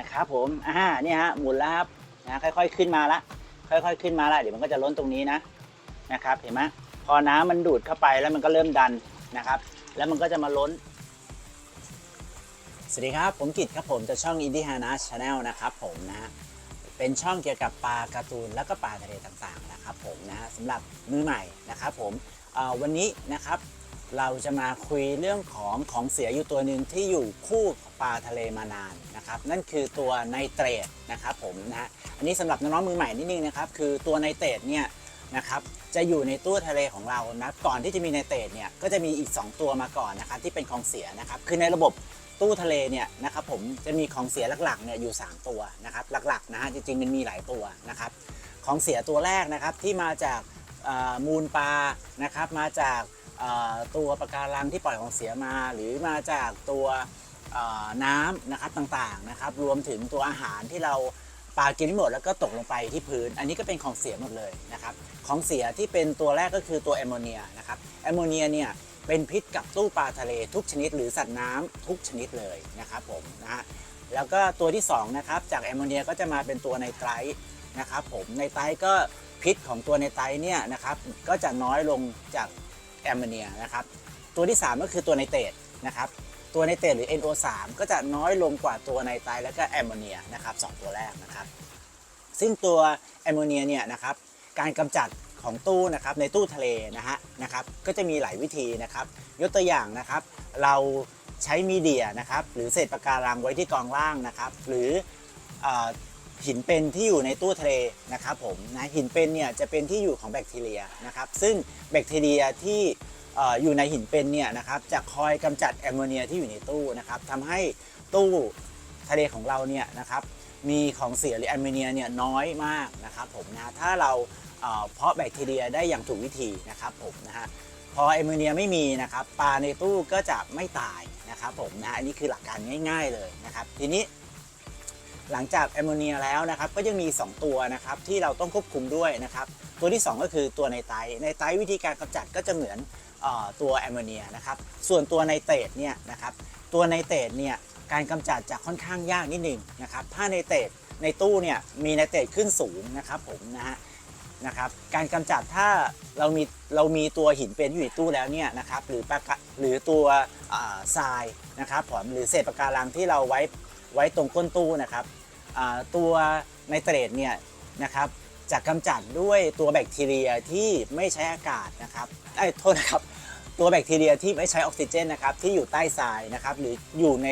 นะครับผมอ่าเนี่ยฮะหมุนแล้วครับนะค่อยๆขึ้นมาละค่อยๆขึ้นมาละเดี๋ยวมันก็จะล้นตรงนี้นะนะครับ เห็นไหมพอน้ำมันดูดเข้าไปแล้วมันก็เริ่มดันนะครับ แล้วมันก็จะมาล้น สวัสดีครับ ผมกิตครับผมจากช่อง Indie Hana Channel นะครับผมนะ เป็นช่องเกี่ยวกับปลาการ์ตูนแล้วก็ปลาทะเลต่างๆนะครับผมนะสำหรับมือใหม่นะครับผมวันนี้นะครับ เราจะมาคุยเรื่องของของเสียอยู่ตัวหนึ่งที่อยู่คู่ปลาทะเลมานานนะครับ นั่นคือตัวไนเตรตนะครับผมนะฮะอันนี้สำหรับน้องๆมือใหม่นิดนึงนะครับ คือตัวไนเตรตเนี่ยนะครับจะอยู่ในตู้ทะเลของเรานะก่อนที่จะมีไนเตรตเนี่ยก็จะมีอีก 2 ตัวมาก่อนนะครับที่เป็นของเสียนะครับคือในระบบตู้ทะเลเนี่ยนะครับผมจะมีของเสียหลักๆเนี่ยอยู่ 3 ตัวนะครับหลักๆนะฮะจริงๆมันมีหลายตัวนะครับของเสียตัวแรกนะครับที่มาจากมูลปลานะครับมาจาก ตัวปะการังที่ปล่อยของเสียมา หรือมาจากตัวน้ำนะครับต่างๆนะครับรวมถึงตัวอาหารที่เราปลากินไม่หมดแล้วก็ตกลงไปที่พื้น อันนี้ก็เป็นของเสียหมดเลยนะครับของเสียที่เป็นตัวแรกก็คือตัวแอมโมเนียนะครับแอมโมเนียเนี่ยเป็นพิษกับตู้ปลาทะเลทุกชนิด หรือสัตว์น้ำทุกชนิดเลยนะครับผมนะฮะแล้วก็ตัวที่2นะครับจากแอมโมเนียก็จะมาเป็นตัวไนไตร์นะครับผมไนไตร์ก็พิษของตัวไนไตร์เนี่ยนะครับก็จะน้อยลงจาก แอมโมเนียนะครับ ตัวที่ 3 ก็คือตัวไนเตรตนะครับ ตัวไนเตรตหรือ NO3 ก็จะน้อยลงกว่าตัวไนไตรแล้วก็แอมโมเนียนะครับสองตัวแรกนะครับ ซึ่งตัวแอมโมเนียเนี่ยนะครับ การกำจัดของตู้นะครับในตู้ทะเลนะฮะนะครับ ก็จะมีหลายวิธีนะครับ ยกตัวอย่างนะครับ เราใช้มีเดียนะครับ หรือเศษปะการังไว้ที่กองล่างนะครับ หรืออ หินเป็นที่อยู่ในตู้ทะเลนะครับผมนะหินเป็นเนี่ยจะเป็นที่อยู่ของแบคทีเรียนะครับซึ่งแบคทีเรียที่อออยู่ในหินเป็นเนี่ยนะครับจะคอยกำจัดแอมโมเนียที่อยู่ในตู้นะครับทำให้ตู้ทะเลของเราเนี่ยนะครับมีของเสียหรือแอมโมเนียเนี่ยน้อยมากนะครับผมนะถ้าเราเอ่อเพาะแบคทีเรียได้อย่างถูกวิธีนะครับผมนะฮะพอแอมโมเนียไม่มีนะครับปลาในตู้ก็จะไม่ตายนะครับผมนะอันนี้คือหลักการง่าย ๆเลยนะครับทีนี้ หลังจากแอมโมเนียแล้วนะครับก็ยังมี 2 ตัวนะครับที่เราต้องควบคุมด้วยนะครับตัวที่ 2 ก็คือตัวไนไตร์ไนไตร์วิธีการกำจัดก็จะเหมือนออตัวแอมโมเนียนะครับส่วนตัวไนเตรตเนี่ยนะครับตัวไนเตรตเนี่ยการกำจัดจะค่อนข้างยากนิดหนึ่งนะครับถ้าไนเตรตในตู้เนี่ยมีไนเตรตขึ้นสูงนะครับผมนะฮะนะครับการกำจัดถ้าเรามีเรามีตัวหินเป็นอยู่ในตู้แล้วเนี่ยนะครับหรือปะกหรือตัวทรายนะครับผมหรือเศษปะการังที่เราไว้ไว้ตรงก้นตู้นะครับ ตัวไนเตรตเนี่ยนะครับจะกำจัดด้วยตัวแบคทีเรียที่ไม่ใช้อากาศนะครับไอ้โทษนะครับ ตัวแบคทีเรียที่ไม่ใช้ออกซิเจนนะครับที่อยู่ใต้ทรายนะครับหรืออยู่ใน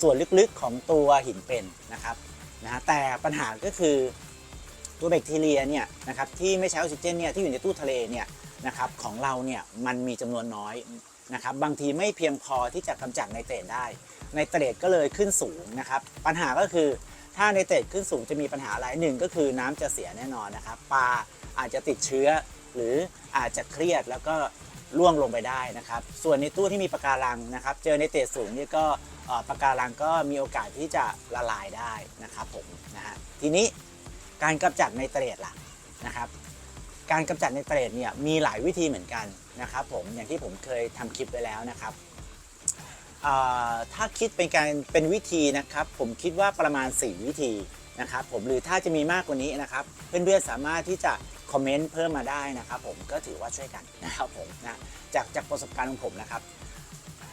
ส่วนลึกๆของตัวหินเป็นนะครับนะฮะแต่ปัญหาก็คือตัวแบคทีเรียเนี่ยนะครับที่ไม่ใช้ออกซิเจนเนี่ยที่อยู่ในตู้ทะเลเนี่ยนะครับของเราเนี่ยมันมีจำนวนน้อยนะครับบางทีไม่เพียงพอที่จะกำจัดไนเตรตได้ไนเตรตก็เลยขึ้นสูงนะครับปัญหาก็คือ ถ้าไนเตรตขึ้นสูงจะมีปัญหาอะไรหนึ่งก็คือน้ำจะเสียแน่นอนนะครับปลาอาจจะติดเชื้อ หรืออาจจะเครียดแล้วก็ล่วงลงไปได้นะครับ ส่วนในตู้ที่มีปะการังนะครับ เจอไนเตรตสูงนี่ก็ปะการังก็มีโอกาสที่จะละลายได้นะครับผมนะฮะทีนี้การกำจัดไนเตรตล่ะนะครับ การกำจัดไนเตรตเนี่ยมีหลายวิธีเหมือนกันนะครับผมอย่างที่ผมเคยทำคลิปไปแล้วนะครับ ถ้าคิดเป็นการเป็นวิธีนะครับ ผมคิดว่าประมาณ 4 วิธีนะครับผมหรือถ้าจะมีมากกว่านี้นะครับ เพื่อนๆสามารถที่จะคอมเมนต์เพิ่มมาได้นะครับ ผมก็ถือว่าช่วยกันนะครับผมนะจากจากประสบการณ์ของผมนะครับ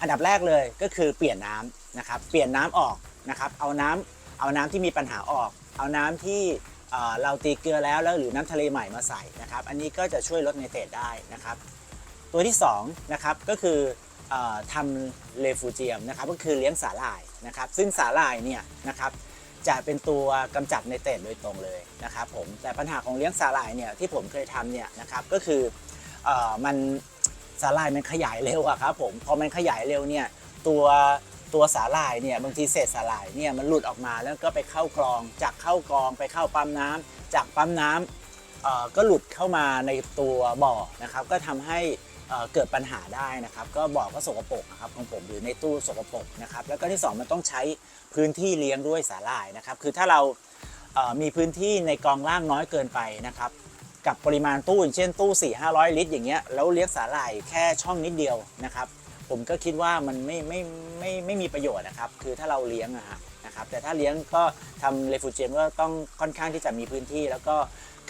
อันดับแรกเลยก็คือเปลี่ยนน้ำนะครับ เปลี่ยนน้ำออกนะครับ เอาน้ำเอาน้ำที่มีปัญหาออก เอาน้ำที่เราตีเกลือแล้วแล้วหรือน้ำทะเลใหม่มาใส่นะครับ อันนี้ก็จะช่วยลดไนเตรตได้นะครับ ตัวที่2นะครับก็คือ ทำเลฟูเจียมนะครับก็คือเลี้ยงสาหร่ายนะครับ ซึ่งสาหร่ายเนี่ยนะครับจะเป็นตัวกำจัดไนเตรตโดยตรงเลยนะครับผมแต่ปัญหาของเลี้ยงสาหร่ายเนี่ยที่ผมเคยทำเนี่ยนะครับก็คืออมันสาหร่ายมันขยายเร็วอะครับผมพอมันขยายเร็วเนี่ยตัวตัวสาหร่ายเนี่ยบางทีเศษสาหร่ายเนี่ยมันหลุดออกมาแล้วก็ไปเข้ากรอง จากเข้ากรองไปเข้าปั๊มน้ำจากปั๊มน้ำก็หลุดเข้ามาในตัวบ่อนะครับก็ทำให้ เกิดปัญหาได้นะครับ ก็บอก็สกปรกนะครับของผมหรือในตู้สกปรกนะครับแล้วก็ที่สองมันต้องใช้พื้นที่เลี้ยงด้วยสาหร่ายนะครับ คือถ้าเรามีพื้นที่ในกองล่างน้อยเกินไปนะครับกับปริมาณตู้อย่างเช่นตู้ 4 500 ลิตร อย่างเงี้ยแล้วเลี้ยงสาหร่ายแค่ช่องนิดเดียวนะครับ ผมก็คิดว่ามันไม่ไม่ไม่ไม่มีประโยชน์นะครับ คือถ้าเราเลี้ยงนะนะครับแต่ถ้าเลี้ยงก็ทำเรฟูเจียมก็ต้องค่อนข้างที่จะมีพื้นที่แล้วก็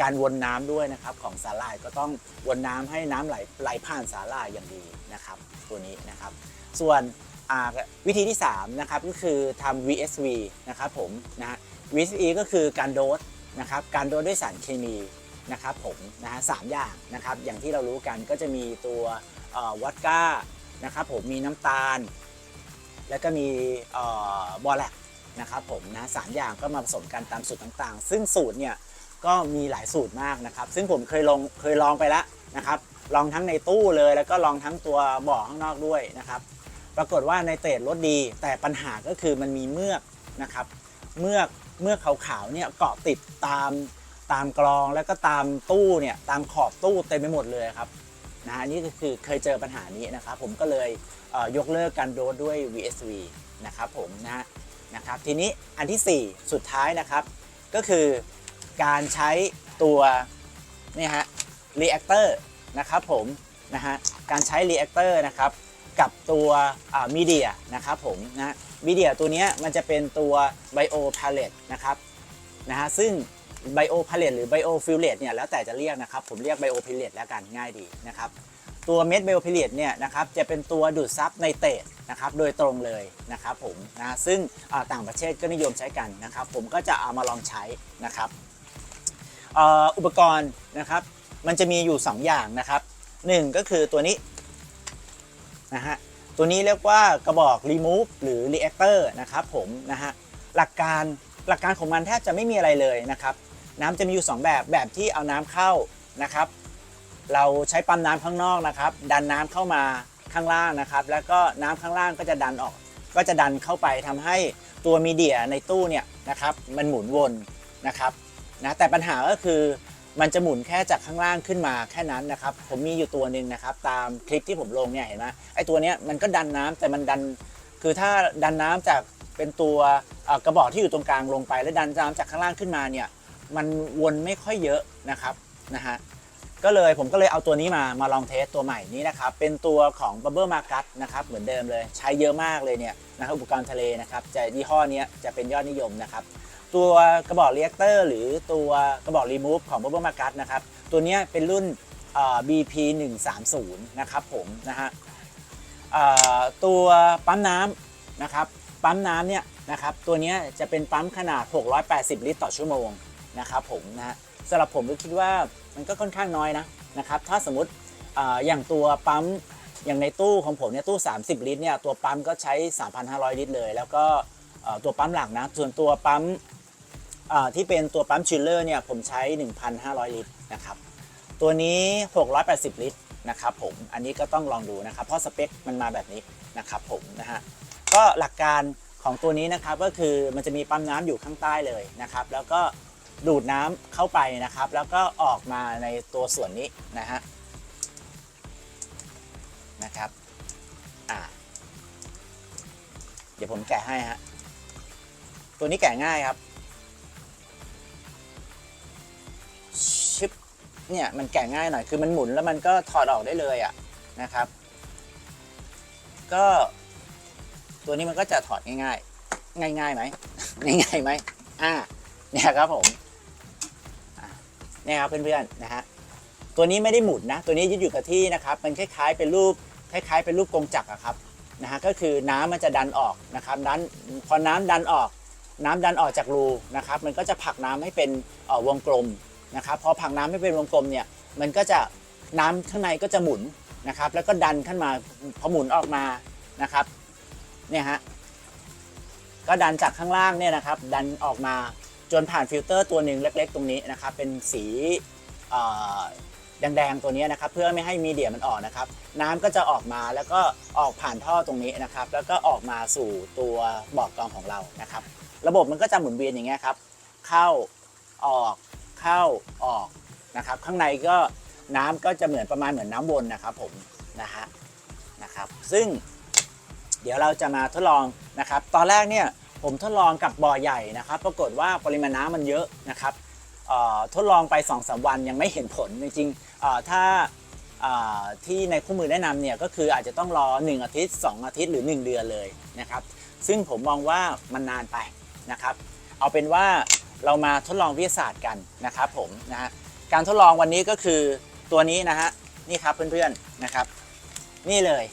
การวนน้ำด้วยนะครับของสาหร่ายก็ต้องวนน้ำให้น้ำไหลไหลผ่านสาหร่ายอย่างดีนะครับ ตัวนี้นะครับ ส่วนวิธีที่3นะครับก็คือทำ VSV นะครับผมนะ VSV ก็คือการโดสนะครับการโดสด้วยสารเคมีนะครับผมนะฮะสามอย่างนะครับอย่างที่เรารู้กันก็จะมีตัววอดก้านะครับผมมีน้ำตาล แล้วก็มีบอแลกนะครับผมนะสามอย่างก็มาผสมกันตามสูตรต่างๆ ซึ่งสูตรเนี่ย ก็มีหลายสูตรมากนะครับ ซึ่งผมเคยลองเคยลองไปแล้วนะครับ ลองทั้งในตู้เลยแล้วก็ลองทั้งตัวบ่อข้างนอกด้วยนะครับ ปรากฏว่าในเตรดลดดี แต่ปัญหาก็คือมันมีเมือกนะครับ เมือกเมือกขาวๆเนี่ยเกาะติดตามตามกรองแล้วก็ตามตู้เนี่ยตามขอบตู้เต็มไปหมดเลยครับนะอันนี้ก็คือเคยเจอปัญหานี้นะครับ ผมก็เลยเยกเลิกการโดสด้วย VSV นะครับผมนะนะครับทีนี้อันที่ 4 สุดท้ายนะครับ ก็คือ การใช้ตัวนี่ฮะ reactor นะครับผมนะฮะการใช้ reactor นะครับกับตัวมีเดียนะครับผมนะมีเดียตัวนี้มันจะเป็นตัว bio palette นะครับนะฮะซึ่ง bio palette หรือ bio fillet เนี่ยแล้วแต่จะเรียกนะครับผมเรียก bio palette แล้วกันง่ายดีนะครับตัวเม็ด bio palette เนี่ยนะครับจะเป็นตัวดูดซับไนเตรตนะครับโดยตรงเลยนะครับผมนะซึ่งต่างประเทศก็นิยมใช้กันนะครับผมก็จะเอามาลองใช้นะครับ อุปกรณ์นะครับ มันจะมีอยู่ 2 อย่างนะครับหนึ่งก็คือตัวนี้นะฮะตัวนี้เรียกว่ากระบอก remove หรือ reactor นะครับผมนะฮะหลักการหลักการของมันแทบจะไม่มีอะไรเลยนะครับ น้ำจะมีอยู่ 2 แบบแบบที่เอาน้ำเข้านะครับ เราใช้ปั๊มน้ำข้างนอกนะครับ ดันน้ำเข้ามาข้างล่างนะครับ แล้วก็น้ำข้างล่างก็จะดันออก ก็จะดันเข้าไปทำให้ตัวมีเดียในตู้เนี่ยนะครับ มันหมุนวนนะครับ นะแต่ปัญหาก็คือมันจะหมุนแค่จากข้างล่างขึ้นมาแค่นั้นนะครับผมมีอยู่ตัวหนึ่งนะครับตามคลิปที่ผมลงเนี่ยเห็นไหมไอ้ตัวเนี้ยมันก็ดันน้ำแต่มันดัน คือถ้าดันน้ำจากเป็นตัวกระบอกที่อยู่ตรงกลางลงไป แล้วดันน้ำจากข้างล่างขึ้นมาเนี่ยมันวนไม่ค่อยเยอะนะครับนะฮะก็เลยผมก็เลยเอาตัวนี้มามาลองเทสตัวใหม่นี้นะครับเป็นตัวของ Bubble Market นะครับเหมือนเดิมเลยใช้เยอะมากเลยเนี่ยนะครับอุปกรณ์ทะเลนะครับจะยี่ห้อนี้จะเป็นยอดนิยมนะครับ ตัวกระบอกเรียกเตอร์หรือตัวกระบอก Remove ของ Bubble Market นะครับ ตัวนี้เป็นรุ่นเอ่อ BP 130นะครับผมนะฮะตัวปั๊มน้ำนะครับ ปั๊มน้ำเนี่ยนะครับ ตัวนี้จะเป็นปั๊มขนาด 680 ลิตรต่อชั่วโมงนะครับผมนะฮะสำหรับผมก็คิดว่ามันก็ค่อนข้างน้อยนะนะครับ ถ้าสมมติอย่างตัวปั๊มอย่างในตู้ของผมเนี่ยตู้ 30 ลิตรเนี่ยตัวปั๊มก็ใช้ 3,500 ลิตรเลย แล้วก็ตัวปั๊มหลักนะ ส่วนตัวปั๊ม ที่เป็นตัวปั๊มชิลเลอร์เนี่ยผมใช้ 1,500 ลิตรนะครับตัวนี้ 680 ลิตรนะครับผมอันนี้ก็ต้องลองดูนะครับ เพราะสเปคมันมาแบบนี้นะครับผมนะฮะก็หลักการของตัวนี้นะครับก็คือมันจะมีปั๊มน้ำอยู่ข้างใต้เลยนะครับ แล้วก็ดูดน้ำเข้าไปนะครับ แล้วก็ออกมาในตัวส่วนนี้นะฮะนะครับอ่าเดี๋ยวผมแกะให้ฮะตัวนี้แกะง่ายครับ เนี่ยมันแกะง่ายหน่อยคือมันหมุนแล้วมันก็ถอดออกได้เลยอะนะครับ ก็ตัวนี้มันก็จะถอดง่ายๆ ง่ายๆไหมง่ายๆไหมอ่าเนี่ยครับผมเนี่ยครับเพื่อนๆนะฮะตัวนี้ไม่ได้หมุนนะ ตัวนี้ยึดอยู่กับที่นะครับ มันคล้ายๆเป็นรูปคล้ายๆเป็นรูปกงจักรอะครับนะฮะก็คือน้ำมันจะดันออกนะครับดันพอน้ำดันออก น้ำดันออกจากรูนะครับ มันก็จะผลักน้ำให้เป็นวงกลม นะครับพอผักน้ำให้เป็นวงกลมเนี่ยมันก็จะน้ำข้างในก็จะหมุนนะครับ แล้วก็ดันขึ้นมาพอหมุนออกมานะครับเนี่ยฮะก็ดันจากข้างล่างเนี่ยนะครับ ดันออกมาจนผ่านฟิลเตอร์ตัวหนึ่งเล็ก ๆ ตรงนี้นะครับ เป็นสีแดงๆตัวนี้นะครับ เพื่อไม่ให้มีเดียมันออกนะครับ น้ำก็จะออกมาแล้วก็ออกผ่านท่อตรงนี้นะครับ แล้วก็ออกมาสู่ตัวบ่อกรองของเรานะครับ ระบบมันก็จะหมุนเวียนอย่างเงี้ยครับ เข้าออก เข้าออกนะครับ ข้างในก็น้ำก็จะเหมือนประมาณเหมือนน้ำวนนะครับผมนะฮะนะครับ ซึ่งเดี๋ยวเราจะมาทดลองนะครับ ตอนแรกเนี่ยผมทดลองกับบ่อใหญ่นะครับ ปรากฏว่าปริมาณน้ำมันเยอะนะครับทดลองไป2อสวันยังไม่เห็นผลจริงๆถ้าที่ในคู่มือแนะนำเนี่ยก็คืออาจจะต้องรอ 1 อาทิตย์ 2 อาทิตย์หรือ 1 เดือนเลยนะครับ ซึ่งผมมองว่ามันนานไปนะครับ เอาเป็นว่า เรามาทดลองวิทยาศาสตร์กันนะครับผมนะฮะการทดลองวันนี้ก็คือตัวนี้นะฮะนี่ครับเพื่อนๆนะครับ นี่เลย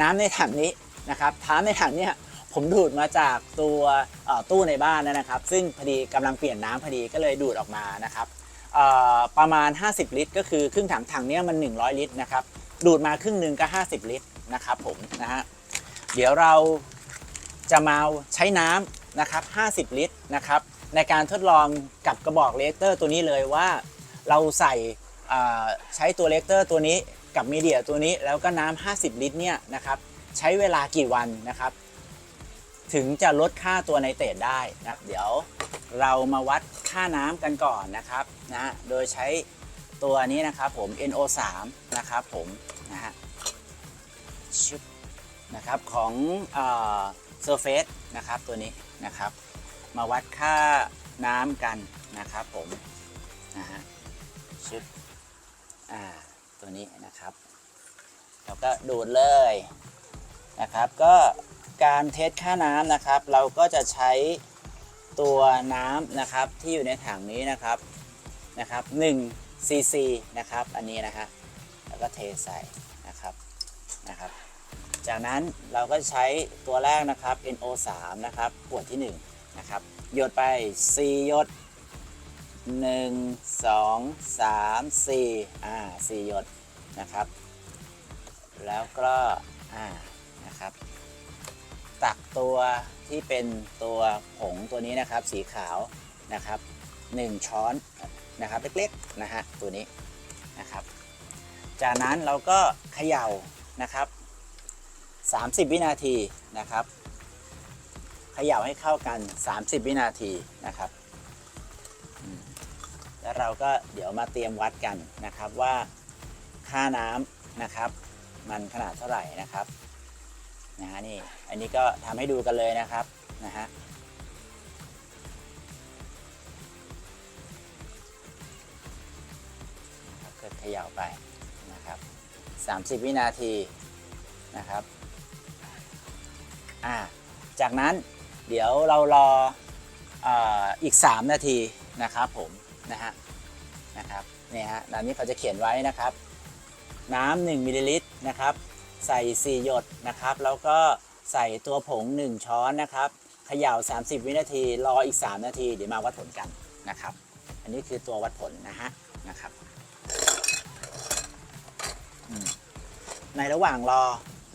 น้ำในถังนี้นะครับน้ำในถังเนี่ยผมดูดมาจากตัวตู้ในบ้านนะครับ ซึ่งพอดีกำลังเปลี่ยนน้ำพอดีก็เลยดูดออกมานะครับประมาณ 50 ลิตร ก็คือครึ่งถังถังเนี้ยมัน 100 ลิตรนะครับดูดมาครึ่งหนึ่งก็ 50 ลิตรนะครับผมนะฮะเดี๋ยวเราจะมาใช้น้ำนะครับ 50 ลิตรนะครับ ในการทดลองกับกระบอกเลกเตอร์ตัวนี้เลยว่าเราใส่ใช้ตัวเลกเตอร์ตัวนี้กับมีเดียตัวนี้แล้วก็น้ำ50 ลิตรเนี่ยนะครับใช้เวลากี่วันนะครับ ถึงจะลดค่าตัวไนเตรตได้นะเดี๋ยวเรามาวัดค่าน้ำกันก่อนนะครับนะโดยใช้ตัวนี้นะครับผม NO3 นะครับผมนะฮะชึบนะครับของเอ่อ Surface นะครับตัวนี้นะครับ มาวัดค่าน้ำกันนะครับผมนะฮะชึบอ่าตัวนี้นะครับแล้วก็ดูดเลยนะครับก็การเทสค่าน้ำนะครับ เราก็จะใช้ตัวน้ำนะครับที่อยู่ในถังนี้นะครับนะครับ1ซีซีนะครับอันนี้นะฮะแล้วก็เทใส่นะครับนะครับ จากนั้นเราก็ใช้ตัวแรกนะครับ NO3 นะครับขวดที่ 1 นะครับหยดไป 4 หยด 1 2 3 4อ่า4หยดนะครับ แล้วก็อ่านะครับ ตักตัวที่เป็นตัวผงตัวนี้นะครับ สีขาวนะครับ 1 ช้อนนะครับเล็กๆนะฮะตัวนี้นะครับ จากนั้นเราก็เขย่านะครับ 30 วินาทีนะครับ ขย่าให้เข้ากัน 30 วินาทีนะครับ แล้วเราก็เดี๋ยวมาเตรียมวัดกันนะครับว่าค่าน้ำนะครับ มันขนาดเท่าไหร่นะครับนะฮะนี่อันนี้ก็ทำให้ดูกันเลยนะครับนะฮะก็เขย่าไปนะครับ 30 วินาทีนะครับ อ่า จากนั้น เดี๋ยวเรารออีก 3 นาทีนะครับผมนะฮะนะครับเนี่ยฮะน้ำนี้เขาจะเขียนไว้นะครับ น้ำ1มิลลิลิตรนะครับ ใส่ 4 หยดนะครับ แล้วก็ใส่ตัวผง 1 ช้อนนะครับเขย่า 30 วินาที รออีก 3 นาที เดี๋ยวมาวัดผลกันนะครับ อันนี้คือตัววัดผลนะฮะนะครับในระหว่างรอ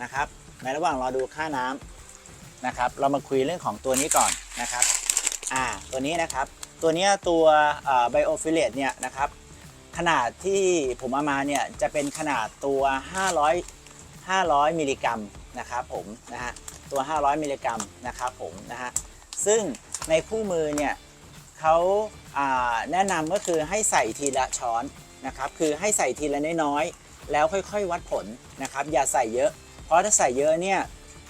นะครับ ในระหว่างรอดูค่าน้ำ นะครับ เรามาคุยเรื่องของตัวนี้ก่อนนะครับอ่าตัวนี้นะครับ ตัวเนี้ยตัวไบโอฟิเลตเนี่ยนะครับ ขนาดที่ผมเอามาเนี่ยจะเป็นขนาดตัว 500 500 มิลลิกรัมนะครับผมนะฮะตัว 500 มิลลิกรัมนะครับผมนะฮะซึ่งในคู่มือเนี่ยเขาาแนะนำก็คือให้ใส่ทีละช้อนนะครับ คือให้ใส่ทีละน้อยๆแล้วค่อยๆ วัดผลนะครับ อย่าใส่เยอะ เพราะถ้าใส่เยอะเนี่ย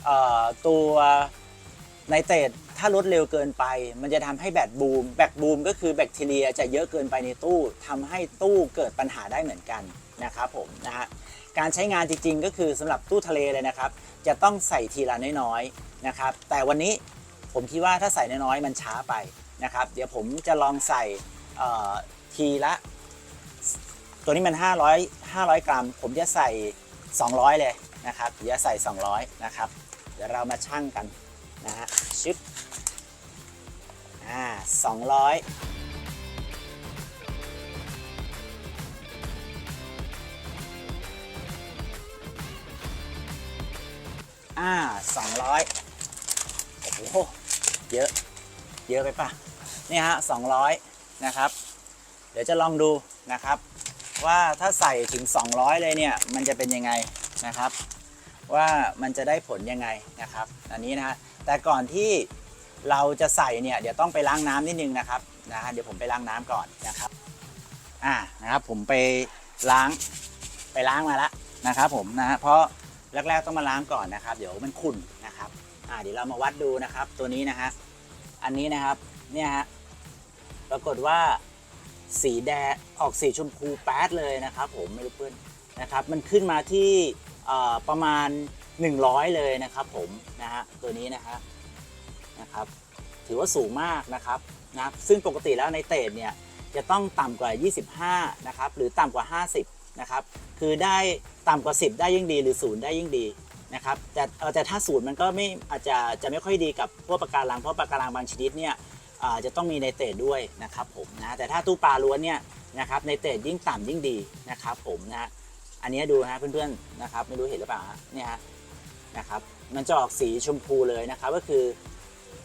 เอ่อตัวไนเตรตถ้าลดเร็วเกินไป มันจะทำให้แบตบูม แบตบูมก็คือแบคทีเรียจะเยอะเกินไปในตู้ทำให้ตู้เกิดปัญหาได้เหมือนกันนะครับผมนะฮะการใช้งานจริงๆ ก็คือสำหรับตู้ทะเลเลยนะครับ จะต้องใส่ทีละน้อยๆนะครับ แต่วันนี้ผมคิดว่าถ้าใส่น้อยๆมันช้าไปนะครับ เดี๋ยวผมจะลองใส่เอ่อทีละ ตัวนี้มัน 500 500 กรัม ผมจะใส่ 200 เลยนะครับเดี๋ยวใส่ 200 นะครับ ดี๋ยวเรามาชั่งกันนะฮะชึบอ่า200อ่าสองร้อยโอ้โหเยอะ เยอะไปปะนี่ฮะสองร้อยนะครับ เดี๋ยวจะลองดูนะครับ ว่าถ้าใส่ถึง 200 เลยเนี่ย มันจะเป็นยังไงนะครับ ว่ามันจะได้ผลยังไงนะครับ อันนี้นะฮะแต่ก่อนที่เราจะใส่เนี่ยเดี๋ยวต้องไปล้างน้ำนิดนึงนะครับนะฮะเดี๋ยวผมไปล้างน้ำก่อนนะครับอ่านะครับผมไปล้างไปล้างมาแล้วนะครับผมนะฮะเพราะแรกๆต้องมาล้างก่อนนะครับ เดี๋ยวมันขุ่นนะครับอ่าเดี๋ยวเรามาวัดดูนะครับ ตัวนี้นะฮะอันนี้นะครับเนี่ยฮะปรากฏว่าสีแดงออกสีชมพูแป๊ดเลยนะครับ ผมไม่รู้เพื่อนนะครับ มันขึ้นมาที่ ประมาณ 100 เลยนะครับผมนะฮะตัวนี้นะฮะนะครับถือว่าสูงมากนะครับนะซึ่งปกติแล้วในเตดเนี่ยจะต้องต่ำกว่า 25 นะครับ หรือต่ำกว่า 50 นะครับ คือได้ต่ำกว่า 10 ได้ยิ่งดีหรือศูนย์ได้ยิ่งดีนะครับ แต่แต่ถ้าศูนย์มันก็ไม่อาจจะจะไม่ค่อยดีกับพวกปะการังเพราะปะการังบางชนิดเนี่ยจะต้องมีในเตดด้วยนะครับผมนะแต่ถ้าตู้ปลาล้วนเนี่ยนะครับในเตดยิ่งต่ำยิ่งดีนะครับผมนะ อันนี้ดูนะเพื่อนๆนะครับ ไม่รู้เห็นหรือเปล่าเนี่ยฮะนะครับมันจะออกสีชมพูเลยนะครับก็คือ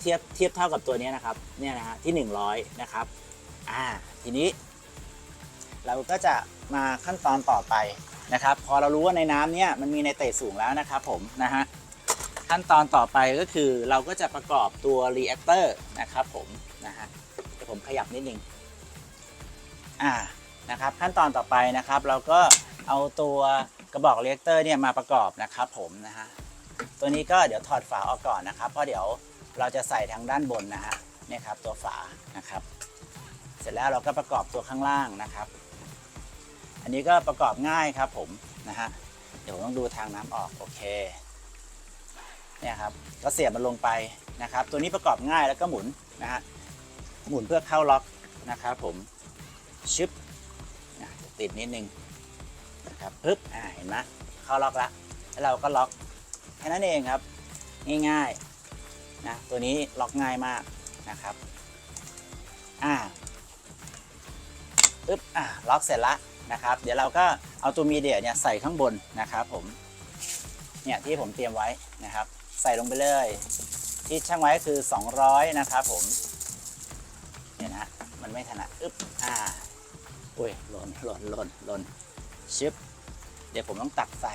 เทียบเทียบเท่ากับตัวนี้นะครับเนี่ยนะฮะที่ 100 นะครับอ่าทีนี้ เราก็จะมาขั้นตอนต่อไปนะครับ พอเรารู้ว่าในน้ำเนี่ยมันมีในเตะสูงแล้วนะครับผมนะฮะขั้นตอนต่อไปก็คือเราก็จะประกอบตัวรีแอคเตอร์นะครับผมนะฮะเดี๋ยวผมขยับนิดนึงอ่านะครับขั้นตอนต่อไปนะครับ เราก็ เอาตัวกระบอกรีแอคเตอร์เนี่ยมาประกอบนะครับผมนะฮะตัวนี้ก็เดี๋ยวถอดฝาออกก่อนนะครับ เพราะเดี๋ยวเราจะใส่ทางด้านบนนะฮะเนี่ยครับตัวฝานะครับ เสร็จแล้วเราก็ประกอบตัวข้างล่างนะครับ อันนี้ก็ประกอบง่ายครับผมนะฮะเดี๋ยวผมต้องดูทางน้ำออกโอเคเนี่ยครับก็เสียบมันลงไปนะครับ ตัวนี้ประกอบง่ายแล้วก็หมุนนะฮะหมุนเพื่อเข้าล็อกนะครับผมชึบติดนิดนึง นะครับปึ๊บอ่าเห็นไหมเข้าล็อกแล้วแล้วเราก็ล็อกแค่นั้นเองครับ ง่ายๆนะตัวนี้ล็อกง่ายมากนะครับอ่าปึ๊บอ่าล็อกเสร็จละนะครับ เดี๋ยวเราก็เอาตัวมีเดียเนี่ยใส่ข้างบนนะครับผมเนี่ยที่ผมเตรียมไว้นะครับ ใส่ลงไปเลย ที่ช่างไว้คือ 200 นะครับผมเนี่ยนะฮะมันไม่ถนัดอึ๊บอ่าอุ้ยหล่นหล่นหล่นหล่น ชึบเดี๋ยวผมต้องตักใส่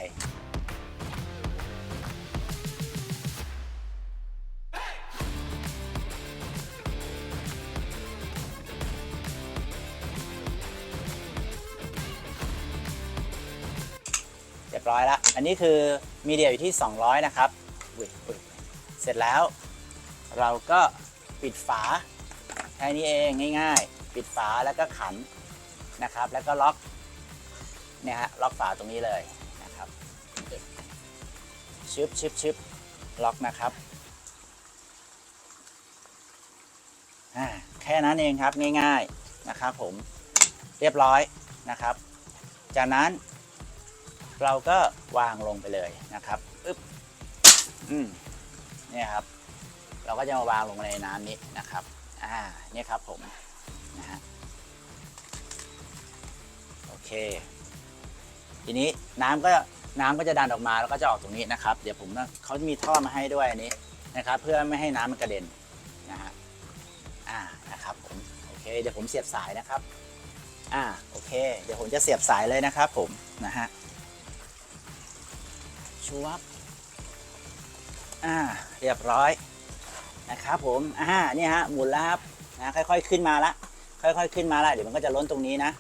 เรียบร้อยละอันนี้คือมีเดียอยู่ที่ 200 นะครับ เสร็จแล้ว เราก็ปิดฝาแค่นี้เองง่าย ๆ ปิดฝาแล้วก็ขันนะครับ แล้วก็ล็อก เนี่ยฮะล็อกฝาตรงนี้เลยนะครับชึบชึบชึบล็อกนะครับอ่าแค่นั้นเองครับง่ายๆนะครับผมเรียบร้อยนะครับ จากนั้น เราก็วางลงไปเลยนะครับอึ๊บอืมเนี่ยครับ เราก็จะมาวางลงในน้ำนี้นะครับอ่าเนี่ยครับผมนะฮะโอเค ทีนี้น้ำก็น้ำก็จะดันออกมาแล้วก็จะออกตรงนี้นะครับ เดี๋ยวผมเขาจะมีท่อมาให้ด้วยอันนี้นะครับ เพื่อไม่ให้น้ำมันกระเด็นนะฮะอ่านะครับผมโอเคเดี๋ยวผมเสียบสายนะครับอ่าโอเค เดี๋ยวผมจะเสียบสายเลยนะครับ ผมนะฮะชูวับอ่าเรียบร้อยนะครับผมอ่าเนี่ยฮะหมุนแล้วครับนะค่อยๆขึ้นมาละค่อยๆขึ้นมาละเดี๋ยวมันก็จะล้นตรงนี้นะ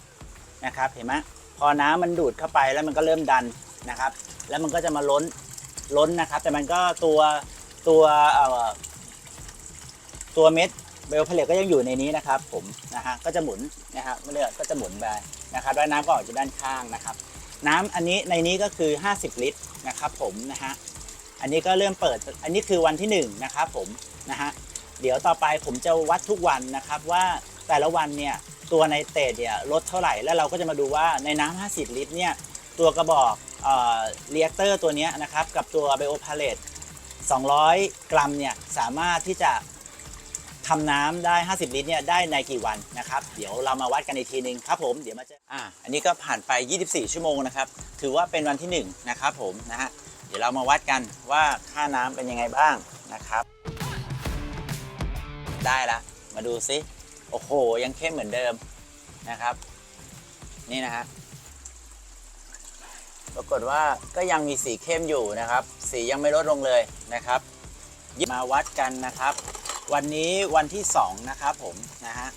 นะครับเห็นไหม พอน้ำมันดูดเข้าไปแล้วมันก็เริ่มดันนะครับ แล้วมันก็จะมาล้นล้นนะครับ แต่มันก็ตัวตัวตัวเม็ดเบลเลตก็ยังอยู่ในนี้นะครับ ผมนะฮะก็จะหมุนนะครับเลือดก็จะหมุนไปนะครับแล้วน้ำก็ออกจากด้านข้างนะครับ น้ำอันนี้ในนี้ก็คือ 50 ลิตรนะครับผมนะฮะอันนี้ก็เริ่มเปิดอันนี้คือวันที่1นะครับผมนะฮะเดี๋ยวต่อไปผมจะวัดทุกวันนะครับว่าแต่ละวันเนี่ย ตัวในเตจเนี่ยลดเท่าไหร่ แล้วเราก็จะมาดูว่าในน้ำ 50 ลิตรเนี่ยตัวกระบอกเอ่อเรียกเตอร์ตัวนี้นะครับกับตัวไบโอพาเลต200 กรัมเนี่ยสามารถที่จะทำน้ำได้ 50 ลิตรเนี่ยได้ในกี่วันนะครับ เดี๋ยวเรามาวัดกันอีกทีนึงครับผมเดี๋ยวมาเจออ่าอันนี้ก็ผ่านไป 24 ชั่วโมงนะครับ ถือว่าเป็นวันที่ 1 นะครับผมนะฮะเดี๋ยวเรามาวัดกันว่าค่าน้ำเป็นยังไงบ้างนะครับ ได้ละมาดูซิ โอ้โห ยังเข้มเหมือนเดิมนะครับ นี่นะฮะปรากฏว่าก็ยังมีสีเข้มอยู่นะครับ สียังไม่ลดลงเลยนะครับมาวัดกันนะครับ วันนี้วันที่ 2 นะครับผมนะฮะ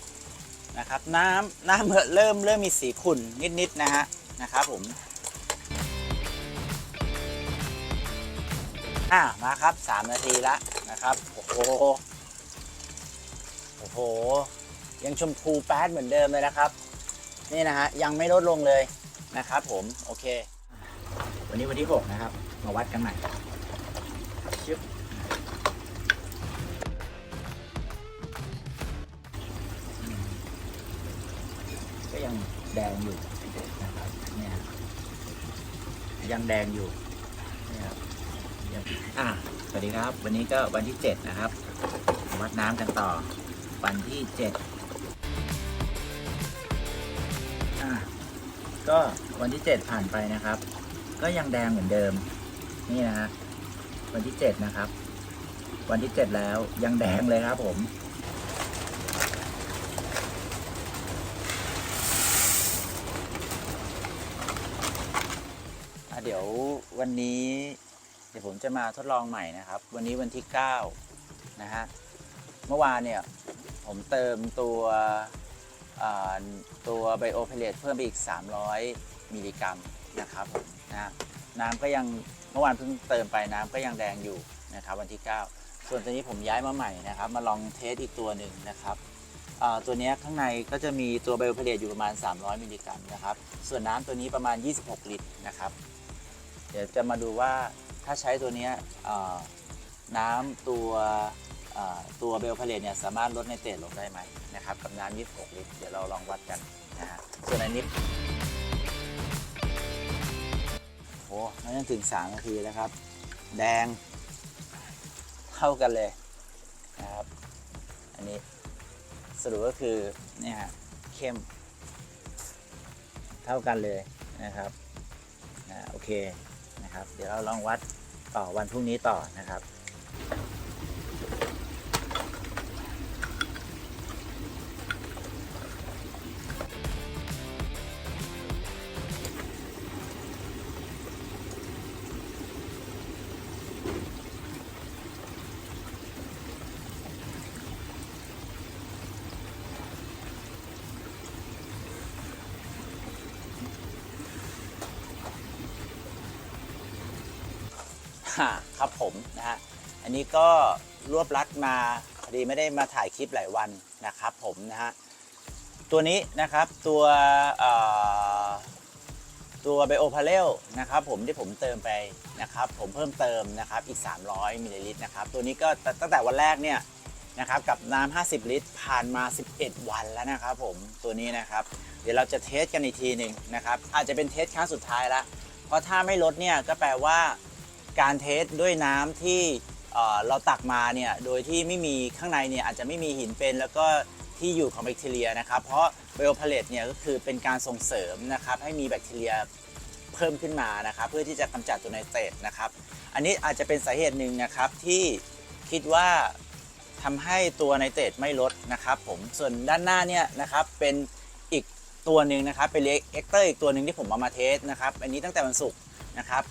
นะครับน้ำน้ำเริ่มเริ่มมีสีขุ่นนิดๆนะฮะนะครับผมอ่ามาครับ 3 นาทีละนะครับ โอ้โห โอ้โห ยังชมพูแป๊ดเหมือนเดิมเลยนะครับ นี่นะฮะยังไม่ลดลงเลยนะครับผมโอเค วันนี้วันที่ 6 นะครับ มาวัดกันใหม่ชึบก็ยังแดงอยู่นะครับเนี่ยยังแดงอยู่นี่ครับอะสวัสดีครับ วันนี้ก็วันที่ 7 นะครับ วัดน้ำกันต่อ วันที่ 7 ก็วันที่ 7 ผ่านไปนะครับ ก็ยังแดงเหมือนเดิม นี่นะฮะวันที่ 7 นะครับ วันที่ 7 แล้วยังแดงเลยครับผมเดี๋ยววันนี้เดี๋ยวผมจะมาทดลองใหม่นะครับ วันนี้วันที่ 9 นะฮะ เมื่อวานเนี่ย ผมเติมตัว ตัวไบโอเพลตเพิ่มไปอีก 300 มิลลิกรัมนะครับผมนะน้ำก็ยังเมื่อวานเพิ่งเติมไปน้ำก็ยังแดงอยู่นะครับวันที่ 9 ส่วนตัวนี้ผมย้ายมาใหม่นะครับ มาลองเทสอีกตัวหนึ่งนะครับตัวนี้ข้างในก็จะมีตัวไบโอเพลตอยู่ประมาณ 300 มิลลิกรัมนะครับ ส่วนน้ำตัวนี้ประมาณ 26 ลิตรนะครับ เดี๋ยวจะมาดูว่าถ้าใช้ตัวนี้น้ำตัว ตัวเบลพาเลตเนี่ยสามารถลดไนเตรตลงได้ไหมนะครับกับน้ำ26 ลิตร เดี๋ยวเราลองวัดกันนะฮะส่วนอันนี้โอ้ไม่ต้องถึง 3 นาทีแล้วครับ แดงเท่ากันเลยนะครับ อันนี้สรุปก็คือเนี่ยฮะเข้ม เท่ากันเลยนะครับนะโอเคนะครับ เดี๋ยวเราลองวัดต่อวันพรุ่งนี้ต่อนะครับ ครับผมนะฮะอันนี้ก็รวบรัดมาพอดีไม่ได้มาถ่ายคลิปหลายวันนะครับผมนะฮะตัวนี้นะครับตัวตัวไบโอพาเลลนะครับผมที่ผมเติมไปนะครับผมเพิ่มเติมนะครับอีก 300มิลลิลิตรนะครับตัวนี้ก็ตตั้งแต่วันแรกเนี่ยนะครับกับน้ำ 50 ลิตร ผ่านมา 11 วันแล้วนะครับผมตัวนี้นะครับ เดี๋ยวเราจะเทสกันอีกทีหนึ่งนะครับอาจจะเป็นเทสครั้งสุดท้ายละเพราะถ้าไม่ลดเนี่ยก็แปลว่า การเทสด้วยน้ำที่เราตักมาเนี่ยโดยที่ไม่มีข้างในเนี่ยอาจจะไม่มีหินเป็นแล้วก็ที่อยู่ของแบคทีเรียนะครับ เพราะไบโอพาเลตเนี่ยก็คือเป็นการส่งเสริมนะครับให้มีแบคทีเรียเพิ่มขึ้นมานะครับเพื่อที่จะกำจัดตัวไนเตรตนะครับ อันนี้อาจจะเป็นสาเหตุหนึ่งนะครับที่คิดว่าทำให้ตัวไนเตรตไม่ลดนะครับผมส่วนด้านหน้าเนี่ยนะครับเป็นอีกตัวหนึ่งนะครับเป็นเล็กเอ็กเตอร์อีกตัวหนึ่งที่ผมเอามาเทสนะครับอันนี้ตั้งแต่วันศุกร์นะครับ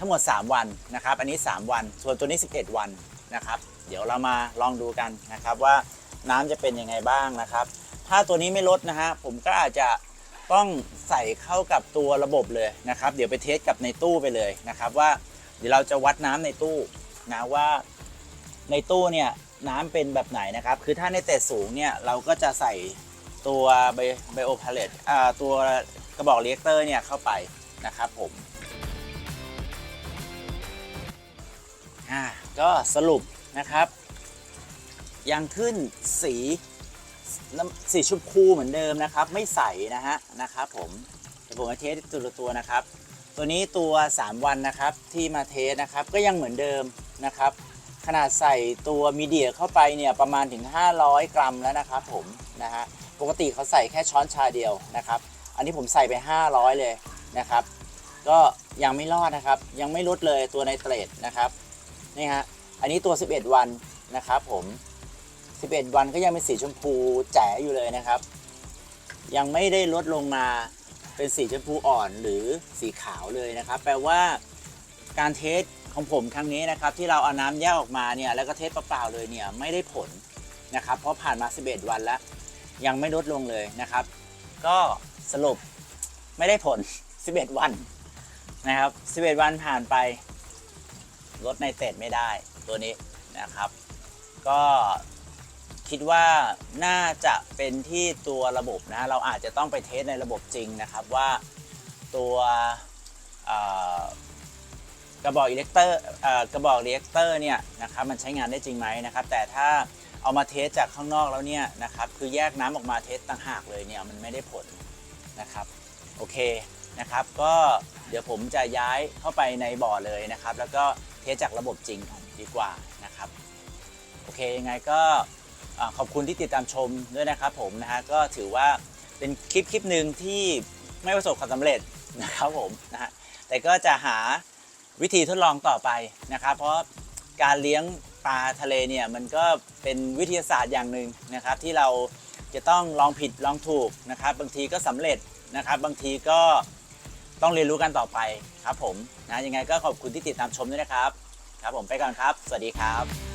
ทั้งหมด 3 วันนะครับ อันนี้ 3 วัน ส่วนตัวนี้ 11 วันนะครับ เดี๋ยวเรามาลองดูกันนะครับว่าน้ำจะเป็นยังไงบ้างนะครับ ถ้าตัวนี้ไม่ลดนะฮะผมก็อาจจะต้องใส่เข้ากับตัวระบบเลยนะครับ เดี๋ยวไปเทสกับในตู้ไปเลยนะครับว่าเดี๋ยวเราจะวัดน้ำในตู้นะว่าในตู้เนี่ยน้ำเป็นแบบไหนนะครับ คือถ้าในเตจสูงเนี่ยเราก็จะใส่ตัวไบโอพาเลตตัวกระบอกเรียกเตอร์เนี่ยเข้าไปนะครับผม อ่าก็สรุปนะครับ ยังขึ้นสีสีชมพูเหมือนเดิมนะครับ ไม่ใสนะฮะนะครับผมเดี๋ยวผมมาเทสตัวตัวนะครับ ตัวนี้ตัว 3 วันนะครับที่มาเทสนะครับก็ยังเหมือนเดิมนะครับ ขนาดใส่ตัวมีเดียเข้าไปเนี่ยประมาณถึง 500 กรัมแล้วนะครับผมนะฮะปกติเขาใส่แค่ช้อนชาเดียวนะครับ อันนี้ผมใส่ไป 500 เลยนะครับ ก็ยังไม่รอดนะครับ ยังไม่ลดเลยตัวไนเตรตนะครับ นี่ฮะอันนี้ตัว 11 วันนะครับผม 11 วันก็ยังเป็นสีชมพูแจ๋อยู่เลยนะครับ ยังไม่ได้ลดลงมาเป็นสีชมพูอ่อนหรือสีขาวเลยนะครับ แปลว่าการเทสของผมครั้งนี้นะครับ ที่เราเอาน้ำแยกออกมาเนี่ยแล้วก็เทสเปล่าๆเลยเนี่ยไม่ได้ผลนะครับ เพราะผ่านมา 11 วันแล้ว ยังไม่ลดลงเลยนะครับ ก็สรุปไม่ได้ผล 11 วันนะครับ 11 วันผ่านไป ลดไนเตรตไม่ได้ตัวนี้นะครับ ก็คิดว่าน่าจะเป็นที่ตัวระบบนะ เราอาจจะต้องไปเทสในระบบจริงนะครับว่าตัวกระบอกอิเล็กเตอร์กระบอกเรียกเตอร์เนี่ยนะครับมันใช้งานได้จริงไหมนะครับ แต่ถ้าเอามาเทสจากข้างนอกแล้วเนี่ยนะครับคือแยกน้ำออกมาเทสต่างหากเลยเนี่ยมันไม่ได้ผลนะครับโอเคนะครับ ก็เดี๋ยวผมจะย้ายเข้าไปในบ่อเลยนะครับ แล้วก็ เทสจากระบบจริงดีกว่านะครับโอเคยังไงก็ขอบคุณที่ติดตามชมด้วยนะครับผมนะฮะก็ถือว่าเป็นคลิปคลิปหนึ่งที่ไม่ประสบความสำเร็จนะครับผมนะฮะแต่ก็จะหาวิธีทดลองต่อไปนะครับ เพราะการเลี้ยงปลาทะเลเนี่ยมันก็เป็นวิทยาศาสตร์อย่างหนึ่งนะครับ ที่เราจะต้องลองผิดลองถูกนะครับ บางทีก็สำเร็จนะครับ บางทีก็ ต้องเรียนรู้กันต่อไปครับผมนะยังไงก็ขอบคุณที่ติดตามชมด้วยนะครับ ครับผมไปก่อนครับ สวัสดีครับ